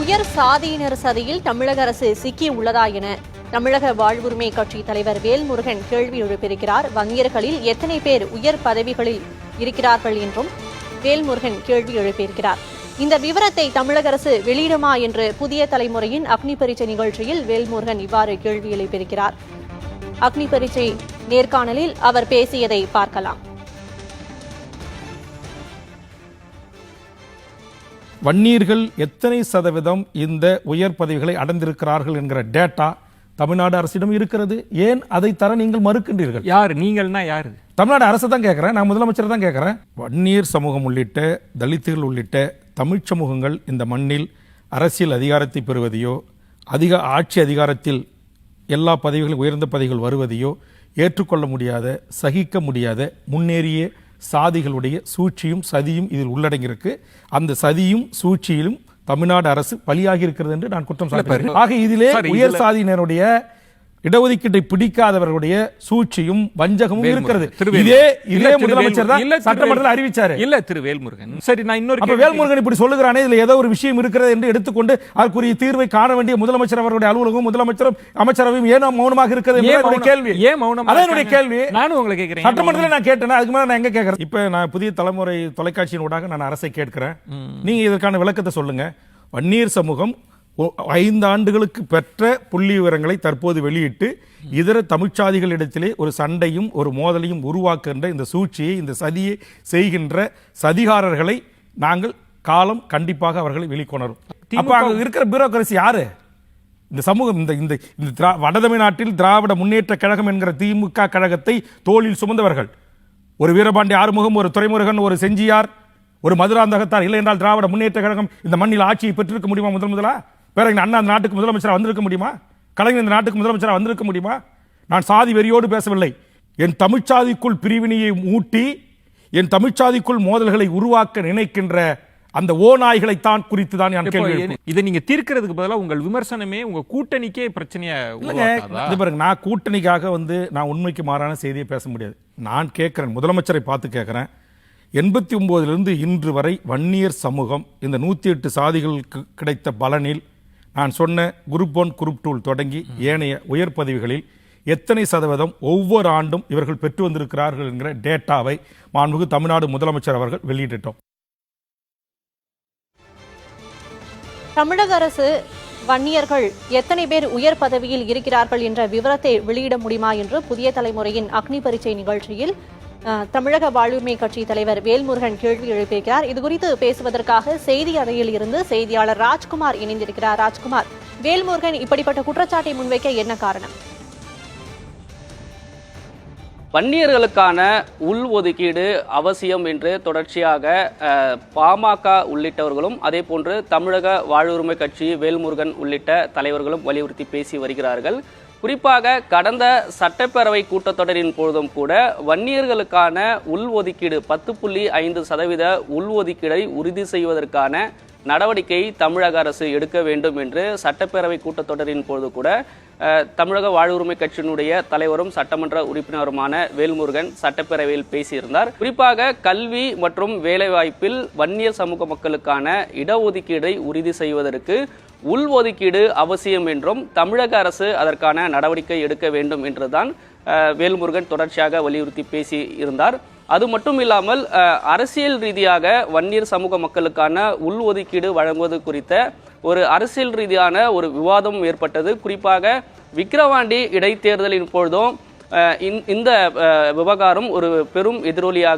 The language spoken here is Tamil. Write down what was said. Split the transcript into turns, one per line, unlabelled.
உயர் சாதியினர் சதியில் தமிழக அரசு சிக்கி உள்ளதா என தமிழக வாழ்வுரிமை கட்சி தலைவர் வேல்முருகன் கேள்வி எழுப்பியிருக்கிறார். வங்கியர்களில் எத்தனை பேர் உயர் பதவிகளில் இருக்கிறார்கள் என்றும் வேல்முருகன் கேள்வி எழுப்பியிருக்கிறார். இந்த விவரத்தை தமிழக அரசு வெளியிடுமா என்று புதிய தலைமுறையின் அக்னி பரீட்சை நிகழ்ச்சியில் வேல்முருகன் இவ்வாறு கேள்வி எழுப்பியிருக்கிறார். அக்னி பரீட்சை நேர்காணலில் அவர் பேசியதை பார்க்கலாம்.
வன்னியர்கள் எத்தனை சதவீதம் இந்த உயர் பதவிகளை அடைந்திருக்கிறார்கள் என்கிற டேட்டா தமிழ்நாடு அரசிடம் இருக்கிறது. ஏன் அதை தர நீங்கள் மறுக்கின்றீர்கள்?
யார்? நீங்கள்னா யாரு?
தமிழ்நாடு அரசை தான் கேட்குறேன் நான் முதலமைச்சர் தான் கேட்குறேன். வன்னியர் சமூகம் உள்ளிட்ட தலித்துகள் உள்ளிட்ட தமிழ்ச் சமூகங்கள் இந்த மண்ணில் அரசியல் அதிகாரத்தை பெறுவதையோ அதிக ஆட்சி அதிகாரத்தில் எல்லா பதவிகளும் உயர்ந்த பதவிகள் வருவதையோ ஏற்றுக்கொள்ள முடியாத சகிக்க முடியாத முன்னேறிய சாதிகளுடைய சூழ்ச்சியும் சதியும் இதில் உள்ளடங்கியிருக்கு. அந்த சதியும் சூழ்ச்சியிலும் தமிழ்நாடு அரசு பலியாகி இருக்கிறது என்று நான் குற்றம் சாட்டுகிறேன். ஆக இதிலே உயர் சாதியினருடைய இடஒதுக்கீட்டை பிடிக்காதவர்களுடைய சூழ்ச்சியும் வஞ்சகமும் இருக்கிறது. இதே இதே முதலமைச்சர் தான் சட்டமன்றத்தில் அறிவிச்சாரு.
இல்ல திரு வேல்முருகன் சரி நான் இன்னொரு
வேல்முருகன் இப்படி சொல்லுகிறானே இதுல ஏதோ ஒரு விஷயம் இருக்கிறது என்று எடுத்துக்கொண்டு அதற்குரிய தீர்வை காண வேண்டிய முதலமைச்சர் அவருடைய அலுவலகம் முதலமைச்சரும் அமைச்சரவையும் ஏனோ மௌனமாக இருக்கிறது என்னுடைய? கேள்வி.
ஏன் மௌனமா
அதான் என்னுடைய? கேள்வி.
நானும் உங்களை கேட்கிறேன்.
சட்டமன்றத்தில் நான் கேட்டேன்? அதுக்கு மேல நான் எங்க கேட்கறேன் இப்ப நான் புதிய தலைமுறை தொலைக்காட்சியின் ஊடாக நான் அரசை கேட்கிறேன். நீங்க இதற்கான விளக்கத்தை சொல்லுங்க. வன்னியர் சமூகம் ஐந்து ஆண்டுகளுக்கு பெற்ற புள்ளி விவரங்களை தற்போது வெளியிட்டு இதர தமிழ்ச்சாதிகளிடத்திலே ஒரு சண்டையும் ஒரு மோதலையும் உருவாக்குகின்ற இந்த சூழ்ச்சியை இந்த சதியை செய்கின்ற சதிகாரர்களை நாங்கள் காலம் கண்டிப்பாக அவர்களை வெளிக்கொணரும். அப்ப அங்க இருக்கிற பியூரோக்ரசி யாரு? இந்த சமூகம் இந்த இந்த இந்த வடதமிழ்நாட்டில் திராவிட முன்னேற்ற கழகம் என்கிற திமுக கழகத்தை தோளில் சுமந்தவர்கள். ஒரு வீரபாண்டி ஆறுமுகம் ஒரு துறைமுருகன் ஒரு செஞ்சியார் ஒரு மதுராந்தகத்தார். இல்லை என்றால் திராவிட முன்னேற்ற கழகம் இந்த மண்ணில் ஆட்சியை பெற்றிருக்க முடியுமா முதல் முதலா? பேரறிஞர் அண்ணா அந்த நாட்டுக்கு முதலமைச்சராக வந்திருக்க முடியுமா? கலைஞர் இந்த நாட்டுக்கு முதலமைச்சராக வந்திருக்க முடியுமா? நான் சாதி வெறியோடு பேசவில்லை. என் தமிழ்ச்சாதிக்குள் பிரிவினையை மூட்டி என் தமிழ்ச்சாதிக்குள் மோதல்களை உருவாக்க நினைக்கின்ற அந்த குறித்து தான் கேள்வி
என்ன- இதை நீங்க தீர்க்கிறதுக்கு பதிலா உங்கள் விமர்சனமே உங்க கூட்டணிக்கே பிரச்சனையா?
இது பாருங்க நான் கூட்டணிக்காக வந்து நான் உண்மைக்கு மாறான செய்தியை பேச முடியாது. நான் கேட்கிறேன் முதலமைச்சரை பார்த்து கேட்கிறேன். எண்பத்தி ஒன்பதிலிருந்து இன்று வரை வன்னியர் சமூகம் இந்த நூற்றி எட்டு சாதிகளுக்கு கிடைத்த பலனில் நான் சொன்ன குரூப் ஒன் குரூப் டூல் தொடங்கி ஏனைய உயர் பதவிகளில் எத்தனை சதவீதம் ஒவ்வொரு ஆண்டும் இவர்கள் பெற்று வந்திருக்கிறார்கள் என்கிற டேட்டாவை மாண்புமிகு தமிழ்நாடு முதலமைச்சர் அவர்கள் வெளியிட்டோம்
தமிழக அரசு வன்னியர்கள் எத்தனை பேர் உயர் பதவியில் இருக்கிறார்கள் என்ற விவரத்தை வெளியிட முடியுமா என்று புதிய தலைமுறையின் அக்னி பரீட்சை நிகழ்ச்சியில் தமிழக வாழ்வுரிமை கட்சி தலைவர் வேல்முருகன் கேள்வி எழுப்பியிருக்கிறார். இதுகுறித்து பேசுவதற்காக செய்தி அறையில் இருந்து செய்தியாளர் ராஜ்குமார் இணைந்திருக்கிறார். ராஜ்குமார் வேல்முருகன் இப்படிப்பட்ட குற்றச்சாட்டை முன்வைக்க என்ன காரணம்?
வன்னியர்களுக்கான உள் ஒதுக்கீடு அவசியம் என்று தொடர்ச்சியாக அஹ், பாமக உள்ளிட்டவர்களும் அதே போன்று தமிழக வாழ்வுரிமை கட்சி வேல்முருகன் உள்ளிட்ட தலைவர்களும் வலியுறுத்தி பேசி வருகிறார்கள். குறிப்பாக கடந்த சட்டப்பேரவை கூட்டத்தொடரின் பொழுதும் கூட வன்னியர்களுக்கான உள்ஒதுக்கீடு பத்து புள்ளி ஐந்து சதவீத உள்ஒதுக்கீடை உறுதி செய்வதற்கான நடவடிக்கை தமிழக அரசு எடுக்க வேண்டும் என்று சட்டப்பேரவை கூட்டத்தொடரின் பொழுது கூட தமிழக வாழ்வுரிமை கட்சியினுடைய தலைவரும் சட்டமன்ற உறுப்பினருமான வேல்முருகன் சட்டப்பேரவையில் பேசியிருந்தார். குறிப்பாக கல்வி மற்றும் வேலைவாய்ப்பில் வன்னியர் சமூக மக்களுக்கான இடஒதுக்கீடை உறுதி செய்வதற்கு உள்ஒதுக்கீடு அவசியம் என்றும் தமிழக அரசு அதற்கான நடவடிக்கை எடுக்க வேண்டும் என்றுதான் வேல்முருகன் தொடர்ச்சியாக வலியுறுத்தி பேசி இருந்தார் அது மட்டும் இல்லாமல் அரசியல் ரீதியாக வன்னியர் சமூக மக்களுக்கான உள்ஒதுக்கீடு வழங்குவது குறித்த ஒரு அரசியல் ரீதியான ஒரு விவாதம் ஏற்பட்டது. குறிப்பாக விக்கிரவாண்டி இடைத்தேர்தலின் பொழுதும் இந்த- விவகாரம் ஒரு பெரும் எதிரொலியாக